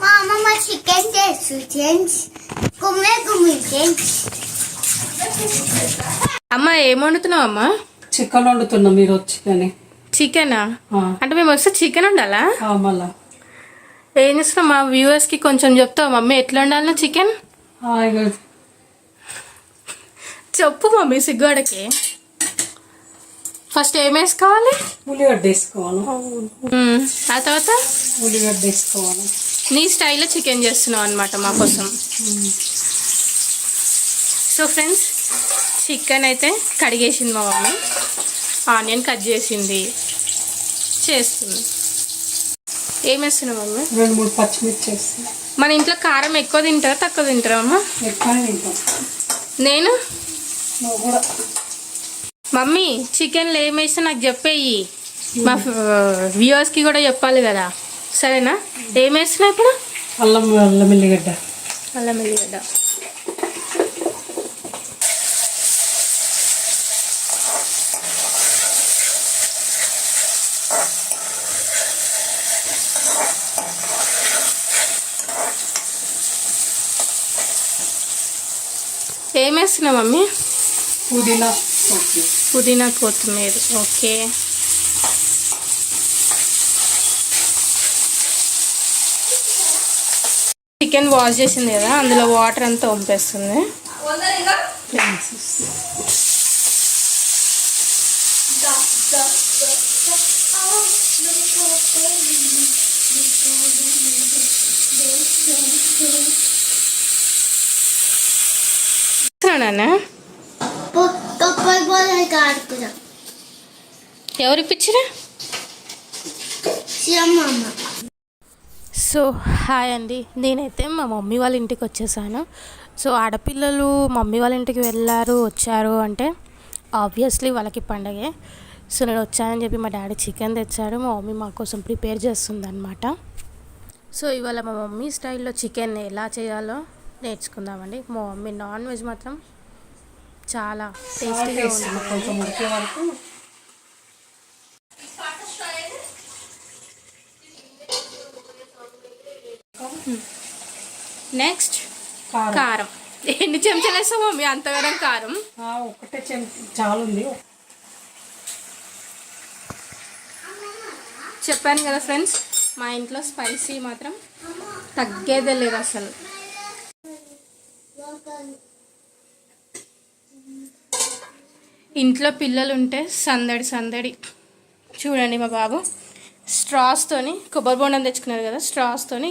మా అమ్మమ్మ చికెన్ చేస్తుంది ఫ్రెండ్స్ గుమ్మే గుమ్మి ఫ్రెండ్స్ అమ్మ ఏం వండుతున్నావు అమ్మా? చికెన్ వండుతున్నా మీరు వచ్చి కానీ చికెనా? ఆ, అంటే మేము వస్తే చికెన్ ఉండాలా మళ్ళా. ఏం చేస్తున్నాం మా వ్యూవర్స్కి కొంచెం చెప్తావు? మమ్మీ ఎట్లా ఉండాలి చికెన్? చెప్పు మమ్మీ సిగ్గుడకి ఫస్ట్ ఏం వేసుకోవాలి? ఉల్లిగడ్డ వేసుకోవాలి. ఆ తర్వాత? ఉల్లిగడ్డ వేసుకోవాలి. నీ స్టైల్లో చికెన్ చేస్తున్నావు అనమాట మా కోసం. సో ఫ్రెండ్స్ చికెన్ అయితే కడిగేసింది మా మమ్మీ. ఆనియన్ కట్ చేసింది. చేస్తుంది. ఏం వేస్తున్నావు మమ్మీ? రెండు మూడు పచ్చిమిర్చి మన ఇంట్లో కారం ఎక్కువ తింటారా తక్కువ తింటారా అమ్మ? ఎక్కువ తింటాం. నేను? మమ్మీ చికెన్లో ఏం వేస్తే నాకు చెప్పేయి. మా వ్యూవర్స్కి కూడా చెప్పాలి కదా. సరేనా? ఏం వేస్తున్నావు ఇప్పుడు? అల్లం అల్లం ఎల్లిగడ్డ. అల్లం వెల్లిగడ్డ ఏం వేస్తున్నావు మమ్మీ? పుదీనా పుదీనా కొత్తిమీర. ఓకే. చికెన్ వాష్ చేసింది కదా అందులో వాటర్ అంతా వంపేస్తుంది. నాన్న తొప్పై ఎవరు సో హాయ్ అండి. నేనైతే మా మమ్మీ వాళ్ళ ఇంటికి వచ్చేసాను. సో ఆడపిల్లలు మమ్మీ వాళ్ళ ఇంటికి వెళ్ళారు వచ్చారు అంటే ఆబ్వియస్లీ వాళ్ళకి పండగే. సో నేను వచ్చానని చెప్పి మా డాడీ చికెన్ తెచ్చాడు. మా మమ్మీ మా కోసం ప్రిపేర్ చేస్తుంది అనమాట సో ఇవాళ మా మమ్మీ స్టైల్లో చికెన్ ఎలా చేయాలో నేర్చుకుందామండి. మా మమ్మీ నాన్ వెజ్ మాత్రం చాలా టేస్టీగా ఉంటుంది కొంచెం ఉడికే వరకు నెక్స్ట్ కారం. ఎన్ని చెంచాలు వేస్తాం మమ్మీ? అంతగానం కారం. ఒకటే చెంచా చాలుంది. చెప్పాను కదా ఫ్రెండ్స్ మా ఇంట్లో స్పైసీ మాత్రం తగ్గేదే లేదు అసలు. ఇంట్లో పిల్లలు ఉంటే సందడి సందడి. చూడండి మా బాబు స్ట్రాస్తోని కొబ్బరి బొండం తెచ్చుకున్నారు కదా స్ట్రాస్తోని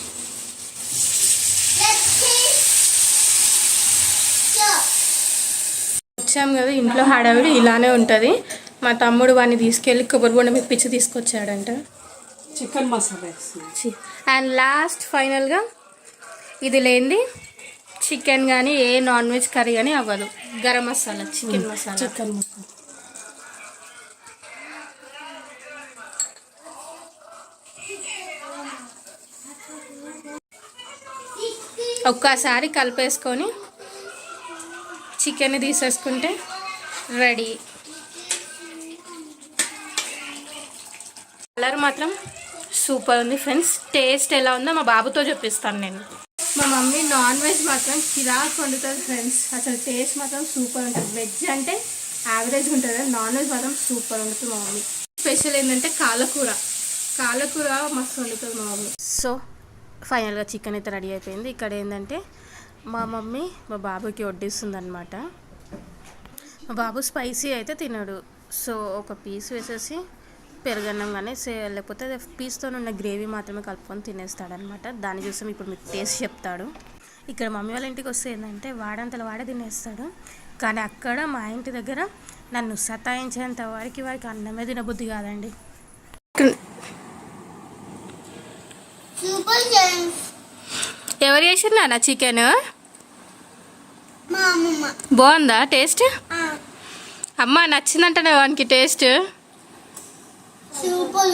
వచ్చాం కదా ఇంట్లో హడావిడి ఇలానే ఉంటుంది. మా తమ్ముడు వాడిని తీసుకెళ్ళి కొబ్బరి బొండం ఇప్పించి తీసుకొచ్చాడంట. చికెన్ మసాలా అండ్ లాస్ట్ ఫైనల్గా ఇది లేనిది చికెన్ కానీ ఏ నాన్ వెజ్ కర్రీ కానీ అవ్వదు. గరం మసాలా చికెన్ మసాలా. చికెన్ మసాలా. ఒక్కసారి కలిపేసుకొని చికెన్ తీసేసుకుంటే రెడీ. కలర్ మాత్రం సూపర్ ఉంది ఫ్రెండ్స్. టేస్ట్ ఎలా ఉందో మా బాబుతో చెప్పిస్తాను నేను. మా మమ్మీ నాన్ వెజ్ మాత్రం కిరాక్ వండుతుంది ఫ్రెండ్స్. అసలు టేస్ట్ మాత్రం సూపర్ ఉంటుంది. వెజ్ అంటే యావరేజ్ ఉంటుంది. నాన్ వెజ్ మాత్రం సూపర్ వండుతుంది మా మమ్మీ. స్పెషల్ ఏంటంటే కాలకూర. కాలకూర మస్తు వండుతుంది మా మమ్మీ. సో ఫైనల్గా చికెన్ అయితే రెడీ అయిపోయింది. ఇక్కడ ఏంటంటే మా మమ్మీ మా బాబుకి వడ్డిస్తుంది అనమాట మా బాబు స్పైసీ అయితే తినడు. సో ఒక పీస్ వేసేసి పెరుగన్నం కానీ సే లేకపోతే పీస్తో ఉన్న గ్రేవీ మాత్రమే కలుపుకొని తినేస్తాడనమాట దాన్ని చూసి ఇప్పుడు మీకు టేస్ట్ చెప్తాడు. ఇక్కడ మమ్మీ వాళ్ళ ఇంటికి వస్తే ఏంటంటే వాడంతలో వాడే తినేస్తాడు. కానీ అక్కడ మా ఇంటి దగ్గర నన్ను సతాయించేంత వారికి వారికి అన్నమే తినబుద్ధి కాదండి. ఎవరు చేసినా నా చికెన్? బాగుందా టేస్ట్? అమ్మ నచ్చిందంటనే వానికి టేస్ట్. సూపర్